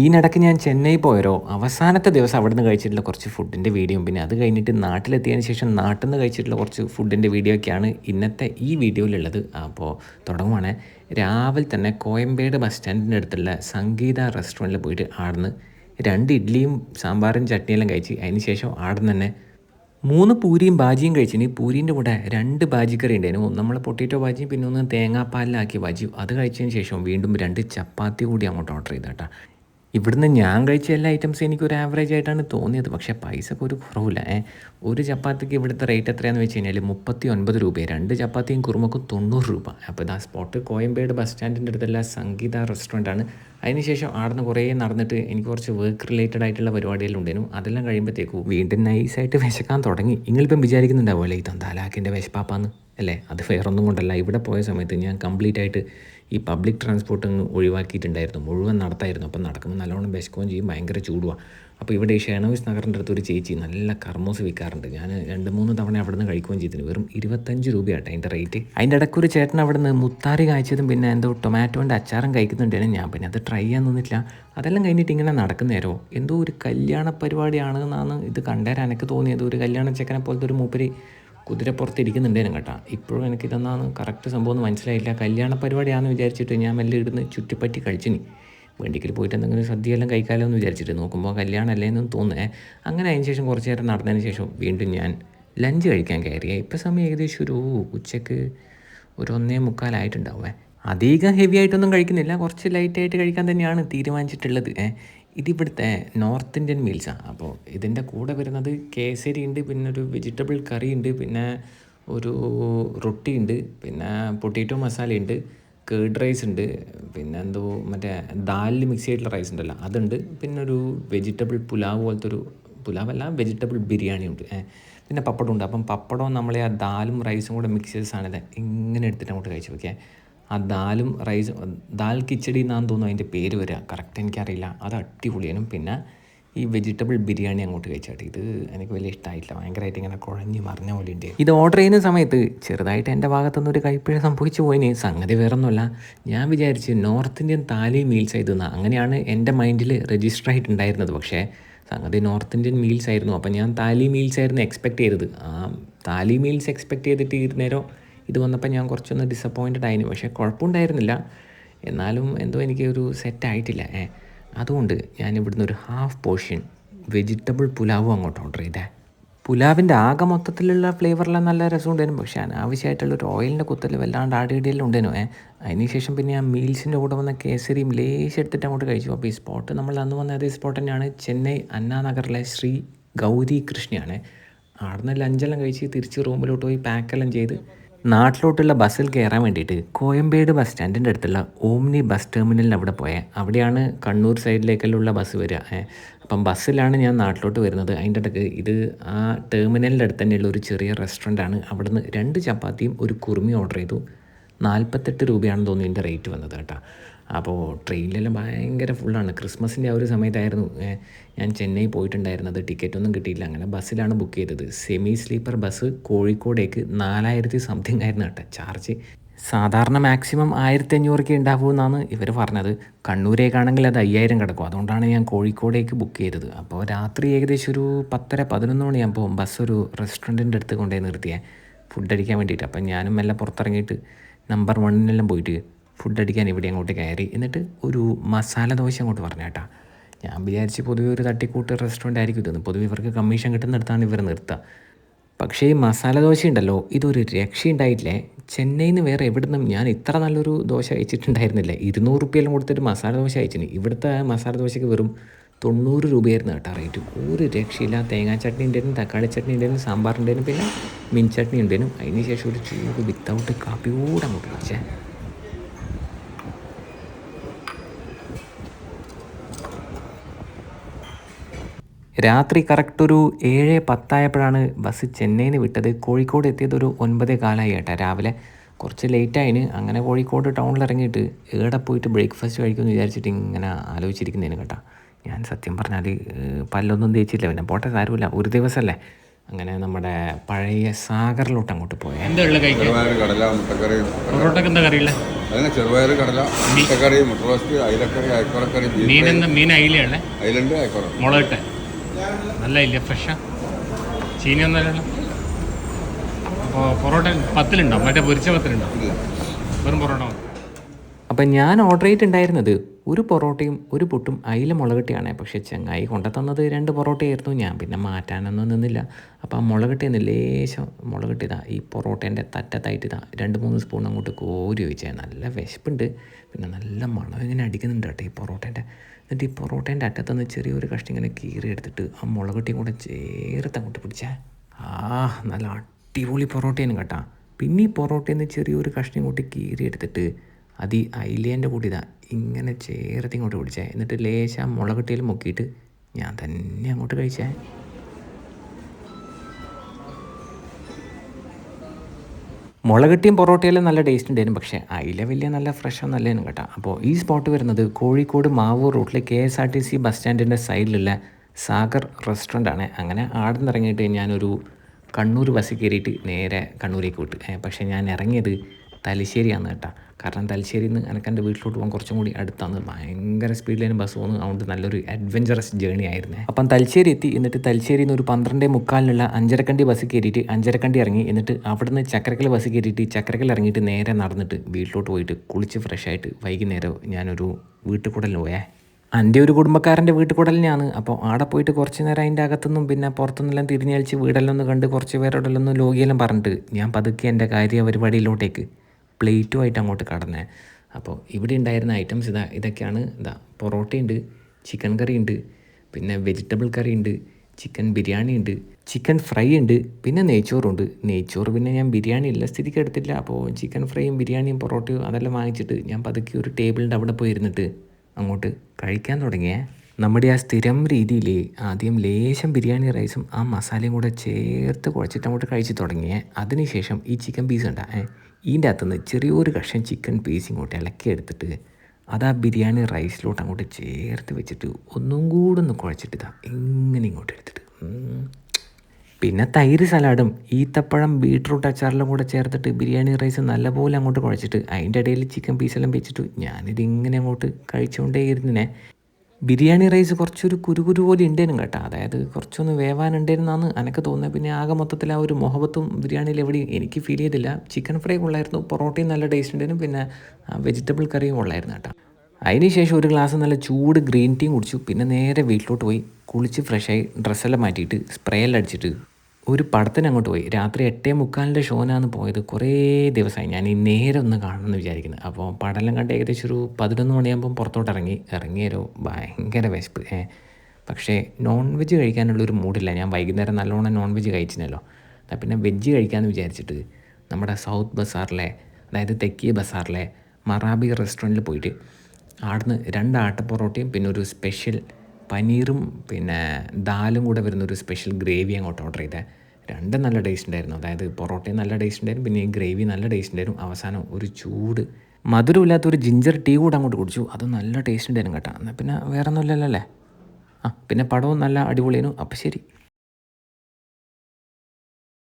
ഈനിടയ്ക്ക് ഞാൻ ചെന്നൈ പോയരോ അവസാനത്തെ ദിവസം അവിടെ നിന്ന് കഴിച്ചിട്ടുള്ള കുറച്ച് ഫുഡിന്റെ വീഡിയോയും പിന്നെ അത് കഴിഞ്ഞിട്ട് നാട്ടിലെത്തിയതിന് ശേഷം നാട്ടിൽ നിന്ന് കഴിച്ചിട്ടുള്ള കുറച്ച് ഫുഡിന്റെ വീഡിയോ ഒക്കെയാണ് ഇന്നത്തെ ഈ വീഡിയോയിലുള്ളത് അപ്പോൾ തുടങ്ങുവാണ്. രാവിലെ തന്നെ കോയമ്പേട് ബസ് സ്റ്റാൻഡിന്റെ അടുത്തുള്ള സംഗീത റെസ്റ്റോറന്റിൽ പോയിട്ട് ആടുന്ന് രണ്ട് ഇഡ്ഡലിയും സാമ്പാറും ചട്നിയെല്ലാം കഴിച്ച് അതിന് ശേഷം ആടുന്ന് തന്നെ മൂന്ന് പൂരിയും ബാജിയും കഴിച്ചിന് പൂരീന്റെ കൂടെ രണ്ട് ബാജിക്കറി ഉണ്ടായിരുന്നു. നമ്മൾ പൊട്ടേറ്റോ ബാജിയും പിന്നെ ഒന്ന് തേങ്ങാപ്പാലിലാക്കിയ ബാജിയും അത് കഴിച്ചതിന് ശേഷം വീണ്ടും രണ്ട് ചപ്പാത്തി കൂടി അങ്ങോട്ട് ഓർഡർ ചെയ്ത കേട്ടോ. ഇവിടുന്ന് ഞാൻ കഴിച്ച എല്ലാ ഐറ്റംസും എനിക്ക് ഒരു ആവറേജ് ആയിട്ടാണ് തോന്നിയത്. പക്ഷേ പൈസക്ക് ഒരു കുറവില്ല ഒരു ചപ്പാത്തിക്ക് ഇവിടുത്തെ റേറ്റ് എത്രയാണെന്ന് വെച്ച് കഴിഞ്ഞാൽ മുപ്പത്തി ഒൻപത് രൂപ രണ്ട് ചപ്പാത്തിയും കുറുമക്കും തൊണ്ണൂറ് രൂപ. അപ്പോൾ ഇതാ സ്പോട്ട് കോയമ്പേട് ബസ് സ്റ്റാൻഡിന്റെ അടുത്തുള്ള സംഗീത റെസ്റ്റോറന്റ് ആണ്. അതിനുശേഷം ആടുന്ന് കുറേ നടന്നിട്ട് എനിക്ക് കുറച്ച് വർക്ക് റിലേറ്റഡ് ആയിട്ടുള്ള പരിപാടികളിൽ ഉണ്ടായിരുന്നു. അതെല്ലാം കഴിയുമ്പോഴത്തേക്കും വീണ്ടും നൈസായിട്ട് വിശക്കാൻ തുടങ്ങി. നിങ്ങളിപ്പം വിചാരിക്കുന്നുണ്ടാവുമല്ലേ ഈ തന്താലാക്കിന്റെ വിശപ്പാപ്പാന്ന്? അല്ലേ? അത് വേറൊന്നും കൊണ്ടല്ല. ഇവിടെ പോയ സമയത്ത് ഞാൻ കംപ്ലീറ്റ് ആയിട്ട് ഈ പബ്ലിക് ട്രാൻസ്പോർട്ട് അങ്ങ് ഒഴിവാക്കിയിട്ടുണ്ടായിരുന്നു. മുഴുവൻ നടത്തായിരുന്നു. അപ്പം നടക്കുമ്പോൾ നല്ലോണം വിശക്കുകയും ചെയ്യും. ഭയങ്കര ചൂടുവാണ് അപ്പോൾ ഇവിടെ ഈ ഷേണോവിസ് നഗറിന്റെ അടുത്ത് ഒരു ചേച്ചി നല്ല കർമ്മോസ് വിൽക്കാറുണ്ട്. ഞാൻ രണ്ട് മൂന്ന് തവണ അവിടെ നിന്ന് കഴിക്കുകയും ചെയ്തിരുന്നു. വെറും ഇരുപത്തഞ്ച് രൂപയാട്ടെ അതിന്റെ റേറ്റ്. അതിന്റെ ഇടയ്ക്ക് ഒരു ചേട്ടൻ അവിടെ നിന്ന് മുത്താറി കായ്ച്ചതും പിന്നെ എന്തോ ടൊമാറ്റോന്റെ അച്ചാറും കഴിക്കുന്നുണ്ടായിരുന്നു. ഞാൻ പിന്നെ അത് ട്രൈ ചെയ്യാൻ നിന്നിട്ടില്ല. അതെല്ലാം കഴിഞ്ഞിട്ട് ഇങ്ങനെ നടക്കുന്നേരോ? എന്തോ ഒരു കല്യാണ പരിപാടിയാണെന്നാണ് ഇത് കണ്ടേരാൻ എനിക്ക് തോന്നിയത്. ഒരു കല്യാണ ചെക്കനെ പോലത്തെ ഒരു മൂപ്പര് കുതിരപ്പുറത്ത് ഇരിക്കുന്നുണ്ടേനും കേട്ടോ. ഇപ്പോഴും എനിക്ക് ഇതെന്നാണ് കറക്റ്റ് സംഭവം എന്ന് മനസ്സിലായില്ല. കല്യാണ പരിപാടിയാണെന്ന് വിചാരിച്ചിട്ട് ഞാൻ മെല്ലെ ഇടുന്ന് ചുറ്റിപ്പറ്റി കഴിച്ചിനി വേണ്ടിക്കൽ പോയിട്ട് എന്തെങ്കിലും സദ്യയെല്ലാം കഴിക്കാമല്ലോ എന്ന് വിചാരിച്ചിട്ട് നോക്കുമ്പോൾ കല്യാണമല്ലേ എന്ന് തോന്നേ അങ്ങനെ അതിന് ശേഷം കുറച്ച് നേരം നടന്നതിന് ശേഷം വീണ്ടും ഞാൻ ലഞ്ച് കഴിക്കാൻ കയറിയേ. ഇപ്പം സമയം ഏകദേശം ഒരു ഉച്ചയ്ക്ക് ഒരു ഒന്നേ മുക്കാലായിട്ടുണ്ടാവേ അധികം ഹെവി ആയിട്ടൊന്നും കഴിക്കുന്നില്ല. കുറച്ച് ലൈറ്റായിട്ട് കഴിക്കാൻ തന്നെയാണ് തീരുമാനിച്ചിട്ടുള്ളത്. ഇതിവിടുത്തെ നോർത്ത് ഇന്ത്യൻ മീൽസാണ് അപ്പോൾ ഇതിന്റെ കൂടെ വരുന്നത് കേസരി ഉണ്ട് പിന്നെ ഒരു വെജിറ്റബിൾ കറി ഉണ്ട് പിന്നെ ഒരു റൊട്ടി ഉണ്ട് പിന്നെ പൊട്ടീറ്റോ മസാല ഉണ്ട് കേർഡ് റൈസ് ഉണ്ട് പിന്നെ എന്തോ മറ്റേ ദാലിൽ മിക്സ് ചെയ്തിട്ടുള്ള റൈസ് ഉണ്ടല്ലോ അതുണ്ട്. പിന്നെ ഒരു വെജിറ്റബിൾ പുലാവ് പോലത്തെ ഒരു പുലാവല്ല വെജിറ്റബിൾ ബിരിയാണി ഉണ്ട്. പിന്നെ പപ്പടം ഉണ്ട് അപ്പം പപ്പടവും നമ്മളെ ആ ദാലും റൈസും കൂടെ മിക്സ് ചെയ്ത സാധനം ഇങ്ങനെ എടുത്തിട്ട് അങ്ങോട്ട് കഴിച്ചു നോക്കിയാൽ ആ ദാലും റൈസ് ദാൽ കിച്ചടി എന്നാന്ന് തോന്നുന്നു അതിന്റെ പേര് വരിക. കറക്റ്റ് എനിക്കറിയില്ല. അത് അടിപൊളിയാനും പിന്നെ ഈ വെജിറ്റബിൾ ബിരിയാണി അങ്ങോട്ട് കഴിച്ചാട്ട്. ഇത് എനിക്ക് വലിയ ഇഷ്ടമായിട്ടില്ല. ഭയങ്കരമായിട്ട് ഇങ്ങനെ കുഴഞ്ഞ് മറിഞ്ഞ പോലെ ഉണ്ട്. ഇത് ഓർഡർ ചെയ്യുന്ന സമയത്ത് ചെറുതായിട്ട് എന്റെ ഭാഗത്തുനിന്ന് ഒരു കൈപ്പിഴ സംഭവിച്ചു പോയിന്. സംഗതി വേറൊന്നുമല്ല. ഞാൻ വിചാരിച്ച് നോർത്ത് ഇന്ത്യൻ താലി മീൽസ് ആയിരുന്നു അങ്ങനെയാണ് എന്റെ മൈൻഡിൽ രജിസ്റ്റർ ആയിട്ടുണ്ടായിരുന്നത്. പക്ഷേ സംഗതി നോർത്ത് ഇന്ത്യൻ മീൽസ് ആയിരുന്നു. അപ്പം ഞാൻ താലി മീൽസ് ആയിരുന്നു എക്സ്പെക്ട് ചെയ്തത്. ആ താലി മീൽസ് എക്സ്പെക്ട് ചെയ്തിട്ട് ഇരുന്നേരം ഇത് വന്നപ്പോൾ ഞാൻ കുറച്ചൊന്ന് ഡിസപ്പോയിന്റഡ് ആയിരുന്നു പക്ഷേ കുഴപ്പമുണ്ടായിരുന്നില്ല. എന്നാലും എന്തോ എനിക്ക് ഒരു സെറ്റ് ആയിട്ടില്ല. ഏ അതുകൊണ്ട് ഞാൻ ഇവിടുന്ന് ഒരു ഹാഫ് പോർഷൻ വെജിറ്റബിൾ പുലാവും അങ്ങോട്ട് ഓർഡർ ചെയ്തേ. പുലാവിന്റെ ആകെ മൊത്തത്തിലുള്ള ഫ്ലേവറെല്ലാം നല്ല രസമുണ്ടായിരുന്നു. പക്ഷേ അനാവശ്യമായിട്ടുള്ള ഒരു ഓയിലിന്റെ കുത്തൽ വല്ലാണ്ട് ആടിയിടിയെല്ലാം ഉണ്ടായിരുന്നു ഏ അതിനുശേഷം പിന്നെ ആ മീൽസിന്റെ കൂടെ വന്ന കേസരിയും ലേശം എടുത്തിട്ട് അങ്ങോട്ട് കഴിച്ചു. അപ്പോൾ ഈ സ്പോട്ട് നമ്മൾ അന്ന് വന്ന അതേ സ്പോട്ട് തന്നെയാണ്. ചെന്നൈ അന്നാനഗറിലെ ശ്രീ ഗൗരി കൃഷ്ണയാണ്. ആടുന്ന ലഞ്ചെല്ലാം കഴിച്ച് തിരിച്ച് റൂമിലോട്ട് പോയി പാക്കെല്ലാം ചെയ്ത് നാട്ടിലോട്ടുള്ള ബസ്സിൽ കയറാൻ വേണ്ടിയിട്ട് കോയമ്പേട് ബസ് സ്റ്റാൻഡിന്റെ അടുത്തുള്ള ഓംനി ബസ് ടെർമിനലിന് അവിടെ പോയത് അവിടെയാണ് കണ്ണൂർ സൈഡിലേക്കെല്ലാം ബസ് വരിക. അപ്പം ബസ്സിലാണ് ഞാൻ നാട്ടിലോട്ട് വരുന്നത്. അതിന്റെ ഇടയ്ക്ക് ഇത് ആ ടെർമിനലിന്റെ അടുത്ത് തന്നെയുള്ള ഒരു ചെറിയ റെസ്റ്റോറന്റാണ്. അവിടുന്ന് രണ്ട് ചപ്പാത്തിയും ഒരു കുറുമി ഓർഡർ ചെയ്തു. നാൽപ്പത്തെട്ട് രൂപയാണെന്ന് തോന്നുന്നു ഇതിന്റെ റേറ്റ് വന്നത് കേട്ടോ. അപ്പോൾ ട്രെയിനിലെല്ലാം ഭയങ്കര ഫുള്ളാണ് ക്രിസ്മസിന്റെ ആ ഒരു സമയത്തായിരുന്നു ഞാൻ ചെന്നൈ പോയിട്ടുണ്ടായിരുന്നത്. ടിക്കറ്റ് ഒന്നും കിട്ടിയില്ല. അങ്ങനെ ബസ്സിലാണ് ബുക്ക് ചെയ്തത്. സെമി സ്ലീപ്പർ ബസ് കോഴിക്കോടേക്ക് നാലായിരത്തി സംതിങ് ആയിരുന്നു കേട്ടോ. ചാർജ് സാധാരണ മാക്സിമം ആയിരത്തി അഞ്ഞൂറൊക്കെ ഉണ്ടാവുമെന്നാണ് ഇവർ പറഞ്ഞത്. കണ്ണൂരേക്കാണെങ്കിൽ അത് അയ്യായിരം കിടക്കും. അതുകൊണ്ടാണ് ഞാൻ കോഴിക്കോടേക്ക് ബുക്ക് ചെയ്തത്. അപ്പോൾ രാത്രി ഏകദേശം ഒരു പത്തര പതിനൊന്ന് മണിയാകുമ്പോൾ ബസ് ഒരു റെസ്റ്റോറന്റിന്റെ അടുത്ത് കൊണ്ടുപോയി നിർത്തിയേ. ഫുഡ് അടിക്കാൻ വേണ്ടിയിട്ട്. അപ്പം ഞാനും എല്ലാം പുറത്തിറങ്ങിയിട്ട് നമ്പർ വണ്ണിനെല്ലാം പോയിട്ട് ഫുഡ് അടിക്കാൻ ഇവിടെ അങ്ങോട്ട് കയറി. എന്നിട്ട് ഒരു മസാല ദോശ അങ്ങോട്ട് പറഞ്ഞു കേട്ടാ. ഞാൻ വിചാരിച്ച് പൊതുവെ ഒരു തട്ടിക്കൂട്ട് റെസ്റ്റോറന്റ് ആയിരിക്കും ഇതെന്ന്. പൊതുവെ ഇവർക്ക് കമ്മീഷൻ കിട്ടുന്നിടത്താണ് ഇവർ നിർത്തുക പക്ഷേ ഈ മസാല ദോശ ഉണ്ടല്ലോ ഇതൊരു രക്ഷയുണ്ടായിട്ടില്ലേ? ചെന്നൈയിൽ നിന്ന് വേറെ എവിടെ നിന്നും ഞാൻ ഇത്ര നല്ലൊരു ദോശ അയച്ചിട്ടുണ്ടായിരുന്നില്ല ഇരുന്നൂറ് റുപ്യെല്ലാം കൊടുത്തിട്ട് മസാല ദോശ അയച്ചിന് ഇവിടുത്തെ മസാല ദോശയ്ക്ക് വെറും തൊണ്ണൂറ് രൂപയായിരുന്നു കേട്ടോ റേറ്റ് ഒരു രക്ഷയില്ല. തേങ്ങാ ചട്നി ഉണ്ടായിരുന്നു തക്കാളി ചട്നി ഉണ്ടായിരുന്നു പിന്നെ മിൻ ചട്നി ഉണ്ടായിരുന്നു അതിന് ശേഷം ഒരു ചൂട് വിത്തൗട്ട് കാപ്പിയോടെ അങ്ങോട്ട് കഴിച്ചേ രാത്രി കറക്റ്റ് ഒരു ഏഴ് പത്തായപ്പോഴാണ് ബസ് ചെന്നൈയിൽ നിന്ന് വിട്ടത്. കോഴിക്കോട് എത്തിയത് ഒരു ഒൻപതേ കാലമായി ഏട്ടാ. രാവിലെ കുറച്ച് ലേറ്റായിന് അങ്ങനെ കോഴിക്കോട് ടൗണിൽ ഇറങ്ങിയിട്ട് ഏടെ പോയിട്ട് ബ്രേക്ക്ഫാസ്റ്റ് കഴിക്കുമെന്ന് വിചാരിച്ചിട്ട് ഇങ്ങനെ ആലോചിച്ചിരിക്കുന്നതിന് കേട്ടോ. ഞാൻ സത്യം പറഞ്ഞാൽ പല്ലൊന്നും തേച്ചില്ല. പിന്നെ പോട്ടെ സാരമില്ല. ഒരു ദിവസമല്ലേ അങ്ങനെ നമ്മുടെ പഴയ സാഗറിലോട്ട് അങ്ങോട്ട് പോയേ. കടല ചെറുപയർ കടല മുട്ടക്കറി മുട്ട റോസ്റ്റ് അയിലക്കറി അയക്കുറക്കറി മീൻ അയിലുണ്ട് അയക്കുറ. മുളകിട്ടെ. നല്ല ഇല്ല ഫ്രഷാ ചീനി ഒന്നല്ലല്ലോ അപ്പോൾ പൊറോട്ട പത്തിലുണ്ടോ? മറ്റേ പൊരിച്ച പത്തിലുണ്ടോ? വെറും പൊറോട്ട. അപ്പം ഞാൻ ഓർഡർ ചെയ്തിട്ടുണ്ടായിരുന്നത് ഒരു പൊറോട്ടയും ഒരു പുട്ടും അയില മുളകട്ടിയാണ്. പക്ഷേ ചെങ്ങായി കൊണ്ടുതന്നത് രണ്ട് പൊറോട്ടയായിരുന്നു. ഞാൻ പിന്നെ മാറ്റാനൊന്നും നിന്നില്ല. അപ്പോൾ ആ മുളകട്ടിയെന്ന് ലേശം മുളകട്ടിതാ. ഈ പൊറോട്ടേന്റെ തറ്റത്തായിട്ടിതാ. രണ്ട് മൂന്ന് സ്പൂൺ അങ്ങോട്ട് കോരി ഒഴിച്ചാൽ നല്ല വിശപ്പുണ്ട്. പിന്നെ നല്ല മണം ഇങ്ങനെ അടിക്കുന്നുണ്ട് കേട്ടോ ഈ പൊറോട്ടേന്റെ. എന്നിട്ട് ഈ പൊറോട്ടേന്റെ അറ്റത്തുനിന്ന് ചെറിയൊരു കഷ്ണം ഇങ്ങനെ കീറി എടുത്തിട്ട് ആ മുളകട്ടിയും കൂടെ ചേർത്ത് അങ്ങോട്ട് പിടിച്ചേ. ആ നല്ല അടിപൊളി പൊറോട്ടയാണ് കേട്ടാ. പിന്നെ ഈ പൊറോട്ടയിൽ ചെറിയൊരു കഷ്ണം കൂട്ടി കീറി എടുത്തിട്ട് അത് ഈ അയിലേന്റെ കൂടി ഇതാ ഇങ്ങനെ ചേർത്ത് ഇങ്ങോട്ട് പിടിച്ചേ. എന്നിട്ട് ലേശ മുളകട്ടിയിൽ മുക്കിയിട്ട് ഞാൻ തന്നെ അങ്ങോട്ട് കഴിച്ചേ. മുളകട്ടിയും പൊറോട്ടയിലും നല്ല ടേസ്റ്റ് ഉണ്ടായിരുന്നു. പക്ഷേ അയില വലിയ നല്ല ഫ്രഷ് ഒന്നല്ലേനും കേട്ടോ. അപ്പോൾ ഈ സ്പോട്ട് വരുന്നത് കോഴിക്കോട് മാവൂർ റൂട്ടിൽ K S R T C bus സ്റ്റാൻഡിന്റെ സൈഡിലുള്ള സാഗർ റെസ്റ്റോറന്റ് ആണ്. അങ്ങനെ ആടെ നിന്ന് ഇറങ്ങിയിട്ട് ഞാനൊരു കണ്ണൂർ ബസ്സിൽ കയറിയിട്ട് നേരെ കണ്ണൂരേക്ക് വിട്ടു. പക്ഷേ ഞാൻ ഇറങ്ങിയത് തലശ്ശേരിയാണ് കേട്ടോ. കാരണം തലശ്ശേരിയിൽ നിന്ന് എനിക്ക് എന്റെ വീട്ടിലോട്ട് പോകാൻ കുറച്ചും കൂടി അടുത്താണ്. ഭയങ്കര സ്പീഡിലാണ് ബസ് പോകുന്നത്. അതുകൊണ്ട് നല്ലൊരു അഡ്വഞ്ചറസ് ജേണി ആയിരുന്നു. അപ്പം തലശ്ശേരി എത്തി. എന്നിട്ട് തലശ്ശേരിയിൽ നിന്ന് ഒരു പന്ത്രണ്ടേ മുക്കാലിനുള്ള അഞ്ചരക്കണ്ടി ബസ് കയറിയിട്ട് അഞ്ചരക്കണ്ടി ഇറങ്ങി. എന്നിട്ട് അവിടുന്ന് ചക്രക്കൽ ബസ് കയറിയിട്ട് ചക്രക്കൽ ഇറങ്ങിയിട്ട് നേരെ നടന്നിട്ട് വീട്ടിലോട്ട് പോയിട്ട് കുളിച്ച് ഫ്രഷ് ആയിട്ട് വൈകുന്നേരം ഞാനൊരു വീട്ടിൽ കൂടലിന് പോയേ എന്റെ ഒരു കുടുംബക്കാരന്റെ വീട്ടിൽ അപ്പോൾ ആടെ പോയിട്ട് കുറച്ച് നേരം അതിന്റെ അകത്തുനിന്നും പിന്നെ പുറത്തുനിന്നെല്ലാം തിരിഞ്ഞ് കളിച്ച് വീടെല്ലാം ഒന്ന് കണ്ട് കുറച്ച് പേരോടെല്ലാം ഒന്ന് ലോകിയെല്ലാം പറഞ്ഞിട്ട് ഞാൻ പതുക്കെ എന്റെ കാര്യ പരിപാടിയിലോട്ടേക്ക് പ്ലേറ്റുമായിട്ട് അങ്ങോട്ട് കടന്നേ. അപ്പോൾ ഇവിടെ ഉണ്ടായിരുന്ന ഐറ്റംസ് ഇതാ ഇതൊക്കെയാണ് ഇതാ പൊറോട്ടയുണ്ട് ചിക്കൻ കറി ഉണ്ട് പിന്നെ വെജിറ്റബിൾ കറി ഉണ്ട് ചിക്കൻ ബിരിയാണി ഉണ്ട് ചിക്കൻ ഫ്രൈ ഉണ്ട് പിന്നെ നെയ്ച്ചോറുണ്ട് നെയ്ച്ചോറ് പിന്നെ ഞാൻ ബിരിയാണി ഇല്ല സ്ഥിതിക്ക് എടുത്തില്ല അപ്പോൾ ചിക്കൻ ഫ്രൈയും ബിരിയാണിയും പൊറോട്ടയും അതെല്ലാം വാങ്ങിച്ചിട്ട് ഞാൻ പതുക്കെ ഒരു ടേബിളിന്റെ അവിടെ പോയിരുന്നിട്ട് അങ്ങോട്ട് കഴിക്കാൻ തുടങ്ങിയേ. നമ്മുടെ ആ സ്ഥിരം രീതിയിൽ ആദ്യം ലേശം ബിരിയാണി റൈസും ആ മസാലയും കൂടെ ചേർത്ത് കുഴച്ചിട്ട് അങ്ങോട്ട് കഴിച്ച് തുടങ്ങിയേ. അതിനുശേഷം ഈ ചിക്കൻ പീസ് ഉണ്ടാ ഇതിന്റെ അകത്തുനിന്ന് ചെറിയൊരു കഷ്ണം ചിക്കൻ പീസ് ഇങ്ങോട്ട് ഇളക്കി എടുത്തിട്ട് അത് ആ ബിരിയാണി റൈസിലോട്ട് അങ്ങോട്ട് ചേർത്ത് വെച്ചിട്ട് ഒന്നും കൂടെ ഒന്ന് കുഴച്ചിട്ട് ഇതാ ഇങ്ങനെ ഇങ്ങോട്ട് എടുത്തിട്ട്. പിന്നെ തൈര് സലാഡും ഈത്തപ്പഴം ബീട്രൂട്ട് അച്ചാറിലും കൂടെ ചേർത്തിട്ട് ബിരിയാണി റൈസ് നല്ലപോലെ അങ്ങോട്ട് കുഴച്ചിട്ട് അതിന്റെ ഇടയിൽ ചിക്കൻ പീസെല്ലാം വെച്ചിട്ട് ഞാനിത് ഇങ്ങനെ അങ്ങോട്ട് കഴിച്ചുകൊണ്ടേ ഇരുന്നിനെ ബിരിയാണി റൈസ് കുറച്ചൊരു കുരുകുരു പോലെ ഉണ്ടേനും കേട്ടോ. അതായത് കുറച്ചൊന്ന് വേവാനുണ്ടായിരുന്നാന്ന് എനിക്ക് തോന്നുന്നത് പിന്നെ ആകെ മൊത്തത്തിൽ ആ ഒരു മുഹബത്തും ബിരിയാണിയിൽ എവിടെയും എനിക്ക് ഫീൽ ചെയ്തില്ല. ചിക്കൻ ഫ്രൈ കൊള്ളായിരുന്നു. പൊറോട്ടയും നല്ല ടേസ്റ്റ് ഉണ്ടായിരുന്നു പിന്നെ വെജിറ്റബിൾ കറിയും കൊള്ളായിരുന്നു കേട്ടോ. അതിനുശേഷം ഒരു ഗ്ലാസ് നല്ല ചൂട് ഗ്രീൻ ടീയും കുടിച്ചു. പിന്നെ നേരെ വീട്ടിലോട്ട് പോയി കുളിച്ച് ഫ്രഷായി ഡ്രസ്സെല്ലാം മാറ്റിയിട്ട് സ്പ്രേ എല്ലാം അടിച്ചിട്ട് ഒരു പടത്തിന് അങ്ങോട്ട് പോയി. രാത്രി എട്ടേ മുക്കാലിന്റെ ഷോനാണ് പോയത്. കുറേ ദിവസമായി. ഞാൻ ഈ നേരെ ഒന്ന് കാണണം എന്ന് വിചാരിക്കുന്നത് അപ്പോൾ പടമെല്ലാം കണ്ട് ഏകദേശം ഒരു പതിനൊന്ന് മണിയാകുമ്പം പുറത്തോട്ട് ഇറങ്ങി. ഇറങ്ങിയൊരു ഭയങ്കര വിശപ്പ്. പക്ഷേ നോൺ വെജ് കഴിക്കാനുള്ളൊരു മൂഡില്ല ഞാൻ വൈകുന്നേരം നല്ലോണം നോൺ വെജ് കഴിച്ചിരുന്നല്ലോ എന്നാൽ പിന്നെ വെജ് കഴിക്കാമെന്ന് വിചാരിച്ചിട്ട് നമ്മുടെ സൗത്ത് ബസാറിലെ അതായത് തെക്കിയ ബസാറിലെ മറാബി റെസ്റ്റോറന്റിൽ പോയിട്ട് ആടുന്ന് രണ്ട് ആട്ടപ്പൊറോട്ടയും പിന്നെ ഒരു സ്പെഷ്യൽ പനീറും പിന്നെ ദാലും കൂടെ വരുന്ന ഒരു സ്പെഷ്യൽ ഗ്രേവി അങ്ങോട്ട് ഓർഡർ ചെയ്തേ. രണ്ടും നല്ല ടേസ്റ്റ് ഉണ്ടായിരുന്നു. അതായത് പൊറോട്ടയും നല്ല ടേസ്റ്റ് ഉണ്ടായിരുന്നു. പിന്നെ ഈ ഗ്രേവി നല്ല ടേസ്റ്റ് ഉണ്ടായിരുന്നു. അവസാനം ഒരു ചൂട് മധുരമില്ലാത്ത ഒരു ജിഞ്ചർ ടീ കൂടെ അങ്ങോട്ട് കുടിച്ചു. അത് നല്ല ടേസ്റ്റ് ഉണ്ടായിരുന്നു കേട്ടോ. എന്നാൽ പിന്നെ വേറെ ഒന്നുമില്ലല്ലോ അല്ലേ? ആ പിന്നെ പടവും നല്ല അടിപൊളിയായിരുന്നു. അപ്പോൾ ശരി.